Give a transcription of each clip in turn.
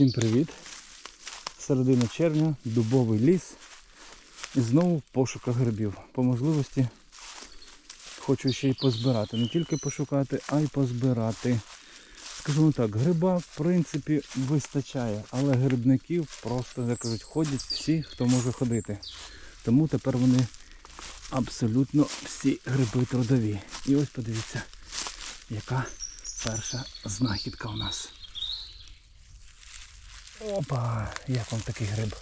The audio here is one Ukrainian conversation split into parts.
Всім привіт! Середина червня, дубовий ліс. І знову в пошуках грибів. По можливості хочу ще й позбирати. Не тільки пошукати, а й позбирати. Скажімо так, гриба в принципі вистачає, але грибників просто, як кажуть, ходять всі, хто може ходити. Тому тепер вони абсолютно всі гриби трудові. І ось подивіться, яка перша знахідка у нас. Опа, як вам такий гриб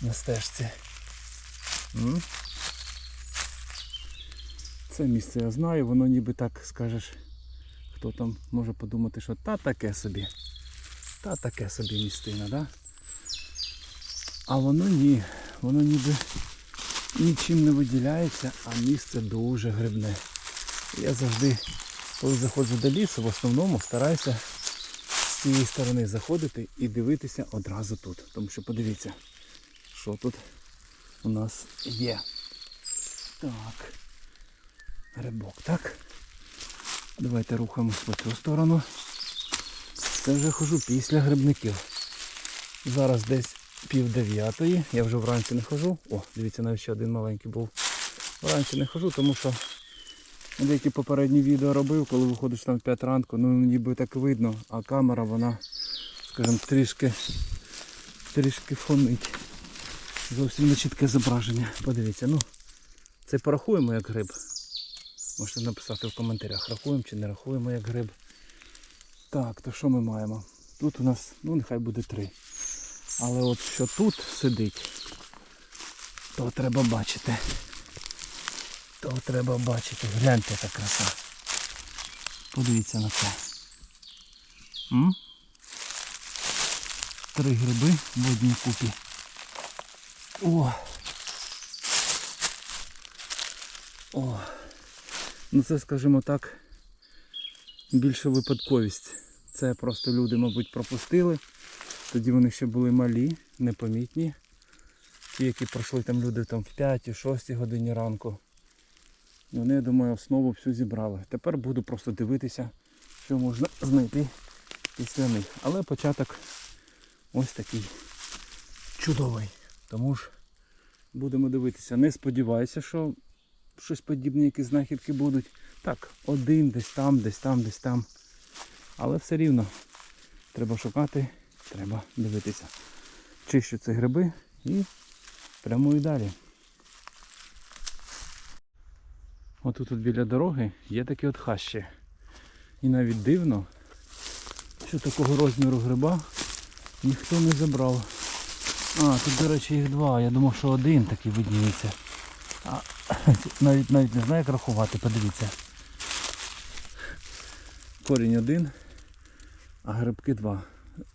на стежці. Це місце я знаю, воно ніби так скажеш, хто там може подумати, що та таке собі. Та таке собі містина, да? А воно ні. Воно ніби нічим не виділяється, а місце дуже грибне. Я завжди, коли заходжу до лісу, в основному стараюся з цієї сторони заходити і дивитися одразу тут. Тому що подивіться, що тут у нас є. Так. Грибок, так. Давайте рухаємось в цю сторону. Це вже хожу після грибників. Зараз десь пів дев'ятої. Я вже вранці не хожу. О, дивіться, навіть ще один маленький був. Вранці не хожу, тому що деякі попередні відео робив, коли виходиш там в 5 ранку, ну ніби так видно, а камера вона, скажімо, трішки трішки фонить. Зовсім не чітке зображення. Подивіться, ну це порахуємо як гриб. Можете написати в коментарях, рахуємо чи не рахуємо як гриб. Так, то що ми маємо? Тут у нас, ну нехай буде три. Але от що тут сидить, то треба бачити. То треба бачити. Гляньте яка краса. Подивіться на це. М? Три гриби в одній купі. О! О! Ну це, скажімо так, більше випадковість. Це просто люди, мабуть, пропустили. Тоді вони ще були малі, непомітні. Ті, які пройшли там люди там в 5-6 годині ранку. І Вони, я думаю, основу всю зібрали. Тепер буду просто дивитися, що можна знайти після них. Але початок ось такий чудовий. Тому ж будемо дивитися. Не сподіваюся, що щось подібне, якісь знахідки будуть. Так, один, десь там, десь там, десь там. Але все рівно треба шукати, треба дивитися. Чищу ці гриби і прямую далі. Отут тут біля дороги є такі от хащі. І навіть дивно, що такого розміру гриба ніхто не забрав. А, тут, до речі, їх два. Я думав, що один такий видніється. А навіть навіть не знаю, як рахувати, подивіться. Корінь один, а грибки два.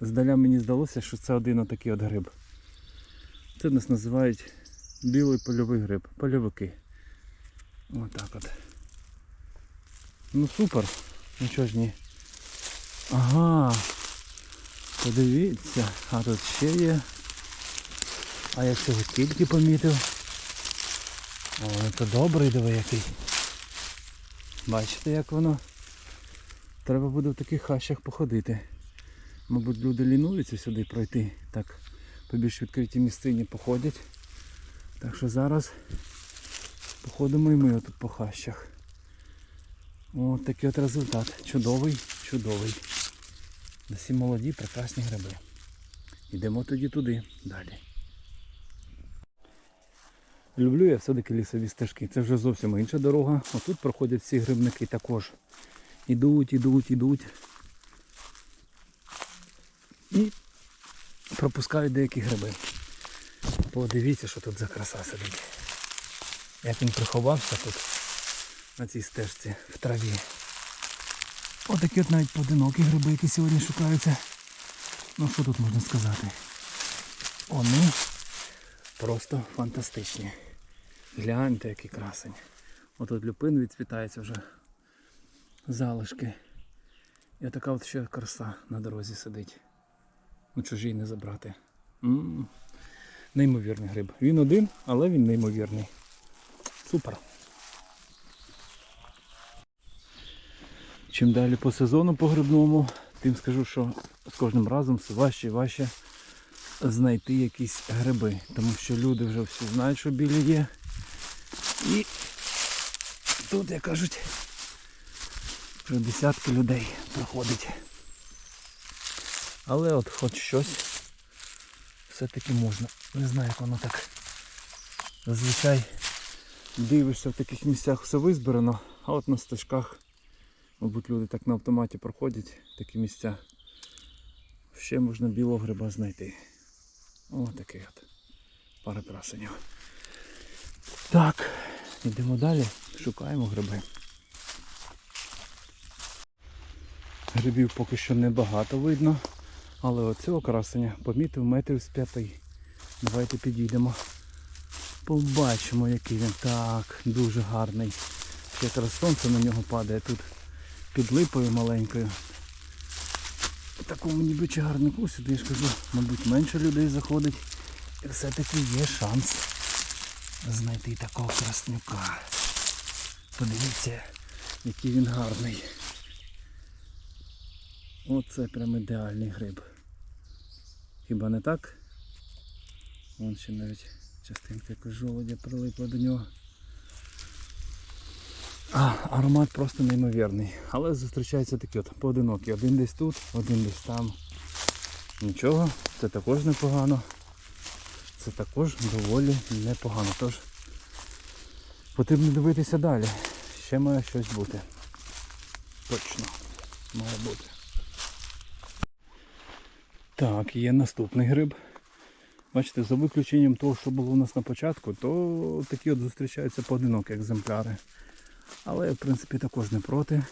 Здаля мені здалося, що це один отакий от гриб. Це нас називають білий польовий гриб. Польовики. Отак от. Ну супер. Нічого ж ні. Ага. Подивіться, а тут ще є. А я цього тільки помітив. О, це добрий диви який. Бачите, як воно? Треба буде в таких хащах походити. Мабуть, люди лінуються сюди пройти. Так, по більш відкритій місцині походять. Так що зараз походимо і ми отут по хащах. Ось такий от результат. Чудовий, чудовий. Всі молоді, прекрасні гриби. Йдемо тоді туди, далі. Люблю я все-таки лісові стежки. Це вже зовсім інша дорога. Отут проходять всі грибники також. Ідуть, ідуть, ідуть. І пропускають деякі гриби. Подивіться, що тут за краса сидить. Як він приховався тут на цій стежці в траві. Отакі от навіть поодинокі гриби, які сьогодні шукаються. Ну що тут можна сказати? Вони просто фантастичні. Гляньте, який красень. Отут люпин відцвітається вже залишки. І така от ще краса на дорозі сидить. Ну чужій не забрати. М-м. Неймовірний гриб. Він один, але він неймовірний. Супер. Чим далі по сезону по грибному, тим скажу, що з кожним разом все важче і важче знайти якісь гриби. Тому що люди вже всі знають, що білі є. І тут, як кажуть, вже десятки людей проходить. Але от хоч щось все-таки можна. Не знаю, як воно так. Зазвичай дивишся в таких місцях все визбирано, а от на стежках, мабуть, люди так на автоматі проходять такі місця. Ще можна білого гриба знайти. О, такий от. Пара красенів. Так, йдемо далі, шукаємо гриби. Грибів поки що небагато видно, але оцього красення помітив метрів з п'яти. Давайте підійдемо. Побачимо, який він. Так, дуже гарний. Якраз сонце на нього падає тут під липою маленькою. Такому ніби чагарнику сюди, я ж кажу, мабуть, менше людей заходить. І все-таки є шанс знайти такого краснюка. Подивіться, який він гарний. Оце прям ідеальний гриб. Хіба не так? Вон ще навіть частинка якось жолудя прилипла до нього. А, аромат просто неймовірний. Але зустрічаються такі от поодинокі. Один десь тут, один десь там. Нічого, це також непогано. Це також доволі непогано. Тож потрібно дивитися далі. Ще має щось бути. Точно має бути. Так, є наступний гриб. Бачите, за виключенням того, що було у нас на початку, то такі от зустрічаються поодинокі екземпляри. Але я, в принципі, також не проти,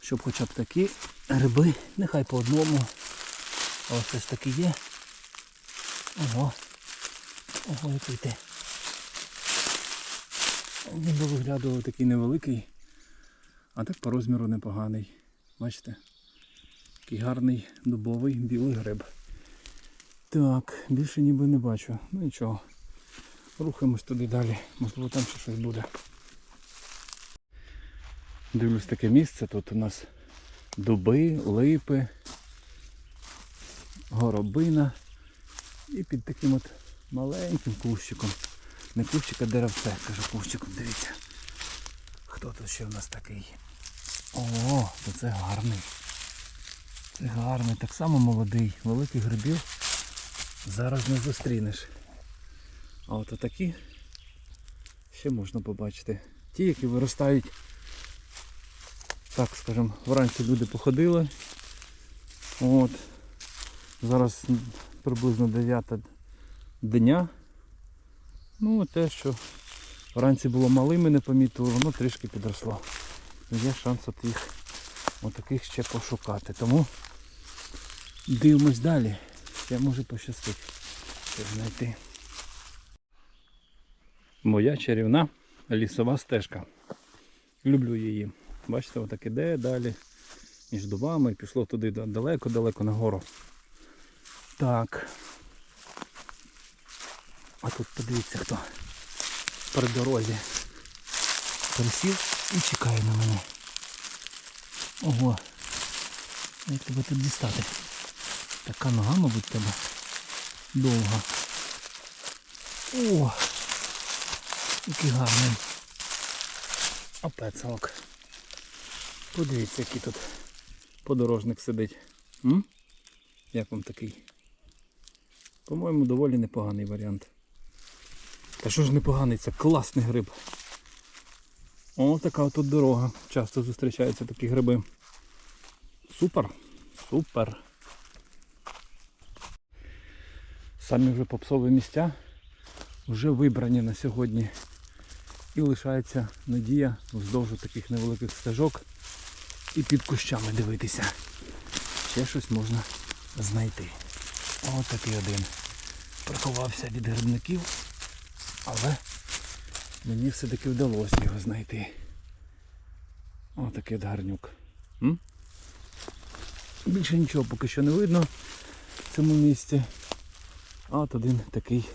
щоб хоча б такі гриби, нехай по одному. Ось все ж таки є. Ого. Ого, який ти. Він би виглядував такий невеликий, а так по розміру непоганий. Бачите? Такий гарний дубовий білий гриб. Так, більше ніби не бачу. Ну нічого. Рухаємось туди далі. Можливо там ще щось буде. Дивлюсь таке місце. Тут у нас дуби, липи, горобина. І під таким от маленьким кущиком. Не кущик, а деревце, кажу кущиком, дивіться. Хто тут ще в нас такий? О, то це гарний. Це гарний, так само молодий. Великих грибів зараз не зустрінеш. А от отакі ще можна побачити. Ті, які виростають, так скажемо, вранці люди походили. От. Зараз приблизно 9 дня. Ну те, що вранці було малими, не помітили, воно трішки підросло. Є шанс от їх отаких ще пошукати. Тому дивимось далі. Ще може пощастить знайти. Моя чарівна лісова стежка. Люблю її. Бачите, отак іде далі між дубами пішло туди далеко-далеко нагору. Так. А тут подивіться хто при дорозі. Присів і чекає на мене. Ого. Як тебе тут дістати? Така нога, мабуть, тебе довга. О! Який гарний. Опецалок. Подивіться, який тут подорожник сидить. М? Як вам такий? По-моєму, доволі непоганий варіант. Та що ж непоганий, це класний гриб. О, така тут дорога. Часто зустрічаються такі гриби. Супер. Супер. Самі вже попсові місця вже вибрані на сьогодні. І лишається надія вздовж таких невеликих стежок і під кущами дивитися. Ще щось можна знайти. Ось такий один. Приховався від грибників, але мені все-таки вдалося його знайти. Ось такий гарнюк. М? Більше нічого поки що не видно в цьому місці. А от один такий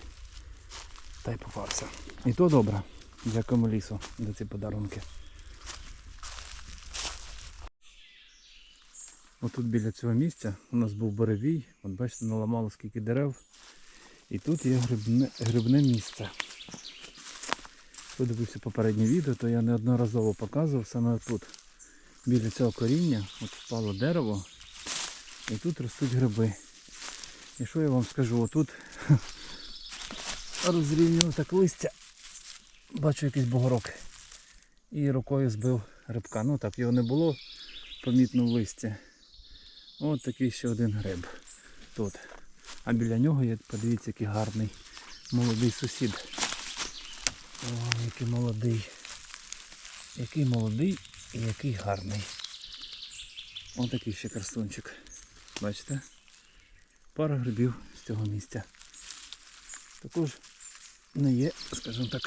та й попався. І то добре. Дякуємо лісу за ці подарунки. Отут біля цього місця у нас був буревій. От бачите, наламало скільки дерев. І тут є грибне, грибне місце. Хто дивився попереднє відео, то я неодноразово показував саме тут. Біля цього коріння от впало дерево. І тут ростуть гриби. І що я вам скажу? Отут розрівнював так листя. Бачу якийсь бугорок. І рукою збив грибка. Ну так, його не було помітно в листі. От такий ще один гриб тут. А біля нього є, подивіться, який гарний молодий сусід. О, який молодий. Який молодий і який гарний. Ось такий ще красунчик. Бачите? Пара грибів з цього місця. Також не є, скажімо так,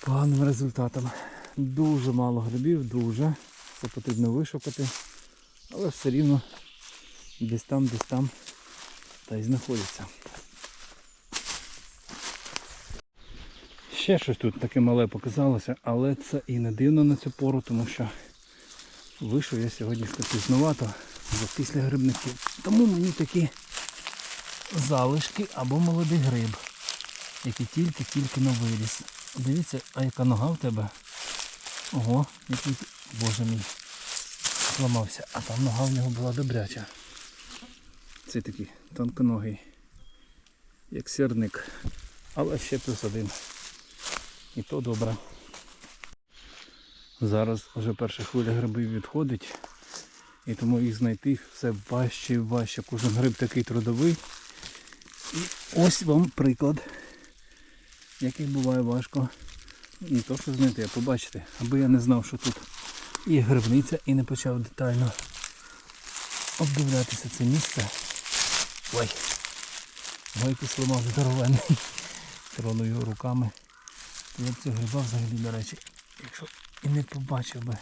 поганим результатом. Дуже мало грибів, дуже. Це потрібно вишукати. Але все рівно десь там, десь там та й знаходяться. Ще щось тут таке мале показалося, але це і не дивно на цю пору, тому що вийшов я сьогодні що пізновато після грибників. Тому мені такі залишки або молодий гриб, який тільки-тільки на виріс. Дивіться, а яка нога в тебе? Ого, який боже мій. Зламався, а там нога в нього була добряча. Це такий тонконогий, як сірник, але ще плюс один. І то добре. Зараз вже перша хвиля грибів відходить. І тому їх знайти все важче і важче. Кожен гриб такий трудовий. І ось вам приклад, як їх буває важко. Не то, що знайти, а побачити. Аби я не знав, що тут і грибниця, і не почав детально обдивлятися це місце. Ой, гойку сломав здоровенний. Трону його руками. Я б цього гриба взагалі, до речі, якщо і не побачив би.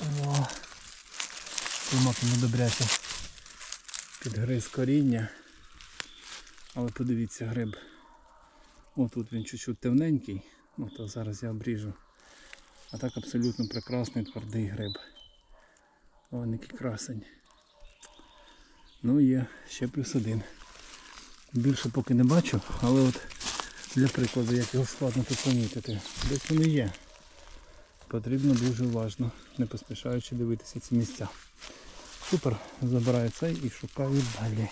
О, Тримати недобряче підгриз коріння. Але подивіться гриб. О, тут він чуть-чуть темненький, ну то зараз я обріжу. А так абсолютно прекрасний твердий гриб. О, який красень. Ну є, ще плюс один. Більше поки не бачу, але от для прикладу, як його складно тут помітити. Десь вони є. Потрібно дуже уважно, не поспішаючи дивитися ці місця. Супер, забираю цей і шукаю далі.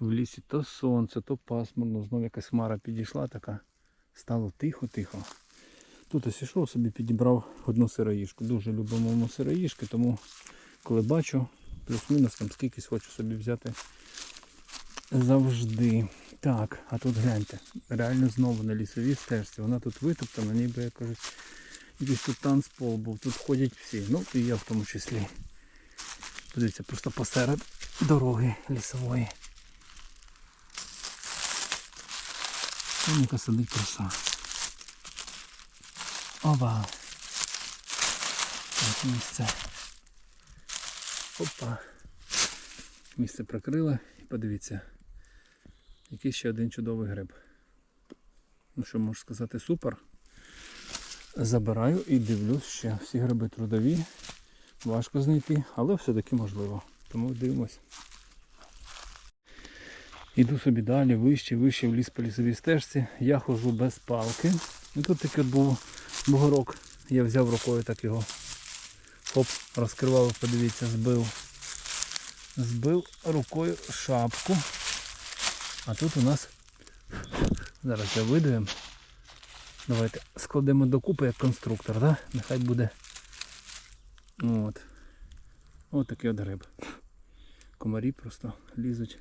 В лісі то сонце, то пасмурно, знов якась хмара підійшла така. Стало тихо-тихо. Тут ось ішов собі підібрав одну сироїшку. Дуже любимо сироїшки, тому коли бачу, плюс-мінус там скількись хочу собі взяти завжди. Так, а тут гляньте, реально знову на лісовій стежці. Вона тут витоптана, ніби як кажуть, якийсь тут танцпол був. Тут ходять всі. Ну і я в тому числі. Подивіться, просто посеред дороги лісової. Там сидить краса. Ова. Так, місце. Опа. Місце прикрили і подивіться. Який ще один чудовий гриб. Ну що можу сказати, супер. Забираю і дивлюсь ще. Всі гриби трудові. Важко знайти, але все-таки можливо. Тому дивимось. Іду собі далі, вище, вище в ліс по лісовій стежці. Я ходжу без палки. І тут такий був бугорок. Я взяв рукою так його. Хоп, розкривав, подивіться, збив. Збив рукою шапку. А тут у нас зараз я видуємо. Давайте складемо докупи як конструктор, да? Нехай буде. От. От такий от гриб. Комарі просто лізуть.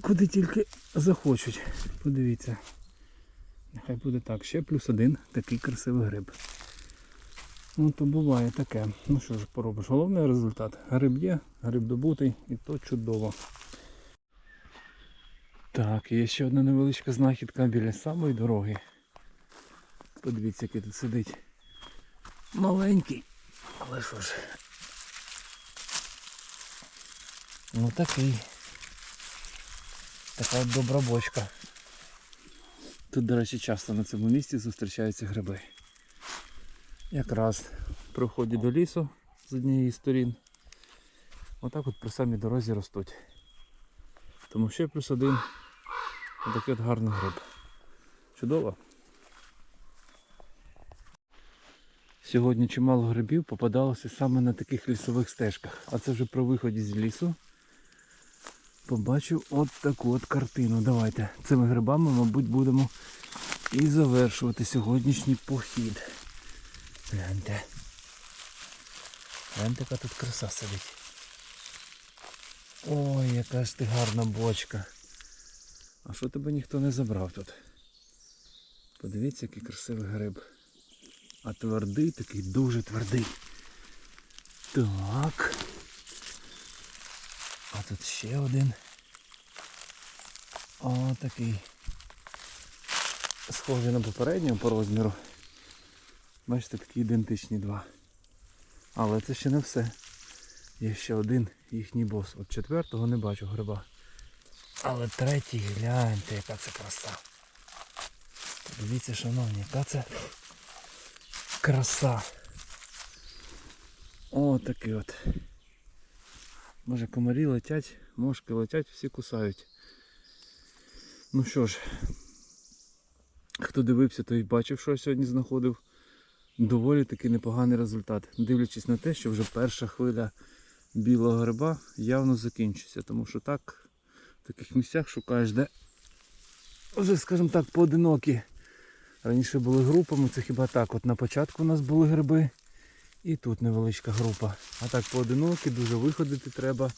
Куди тільки захочуть. Подивіться. Нехай буде так. Ще плюс один такий красивий гриб. Ну то буває таке. Ну що ж поробиш? Головний результат. Гриб є, гриб добутий і то чудово. Так, є ще одна невеличка знахідка біля самої дороги. Подивіться, який тут сидить. Маленький. Але що ж. Ну такий. Така от добра бочка. Тут, до речі, часто на цьому місці зустрічаються гриби. Якраз при вході до лісу з однієї сторін. Отак от при самій дорозі ростуть. Тому ще плюс один отакий от гарний гриб. Чудово. Сьогодні чимало грибів попадалося саме на таких лісових стежках. А це вже при виході з лісу. Побачив от таку от картину. Давайте цими грибами, мабуть, будемо і завершувати сьогоднішній похід. Гляньте. Гляньте, яка тут краса сидить. Ой, яка ж ти гарна бочка. А що тебе ніхто не забрав тут? Подивіться, який красивий гриб. А твердий такий дуже твердий. Так. А тут ще один. О, такий. Схожий на попереднього по розміру. Бачите, такі ідентичні два. Але це ще не все. Є ще один їхній бос. От четвертого не бачу гриба. Але третій, гляньте, яка це краса. Подивіться, шановні, яка це краса. О, такий от. Може комарі летять, мошки летять, всі кусають. Ну що ж, хто дивився, той бачив, що я сьогодні знаходив. Доволі таки непоганий результат. Дивлячись на те, що вже перша хвиля білого гриба явно закінчиться. Тому що так, в таких місцях шукаєш, де вже, скажімо так, поодинокі. Раніше були групами, це хіба так. От на початку у нас були гриби. І тут невеличка група. А так поодинокі, дуже виходити треба.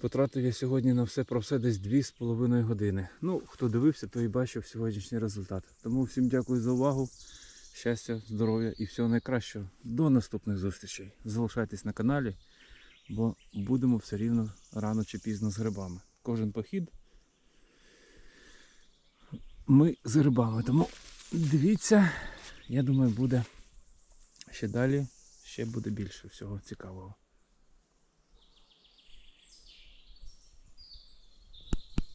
Потратив я сьогодні на все про все десь 2,5 години. Ну, хто дивився, той і бачив сьогоднішній результат. Тому всім дякую за увагу. Щастя, здоров'я і всього найкращого. До наступних зустрічей. Залишайтесь на каналі, бо будемо все рівно рано чи пізно з грибами. Кожен похід. Ми з грибами. Тому дивіться, я думаю, буде ще далі, ще буде більше всього цікавого.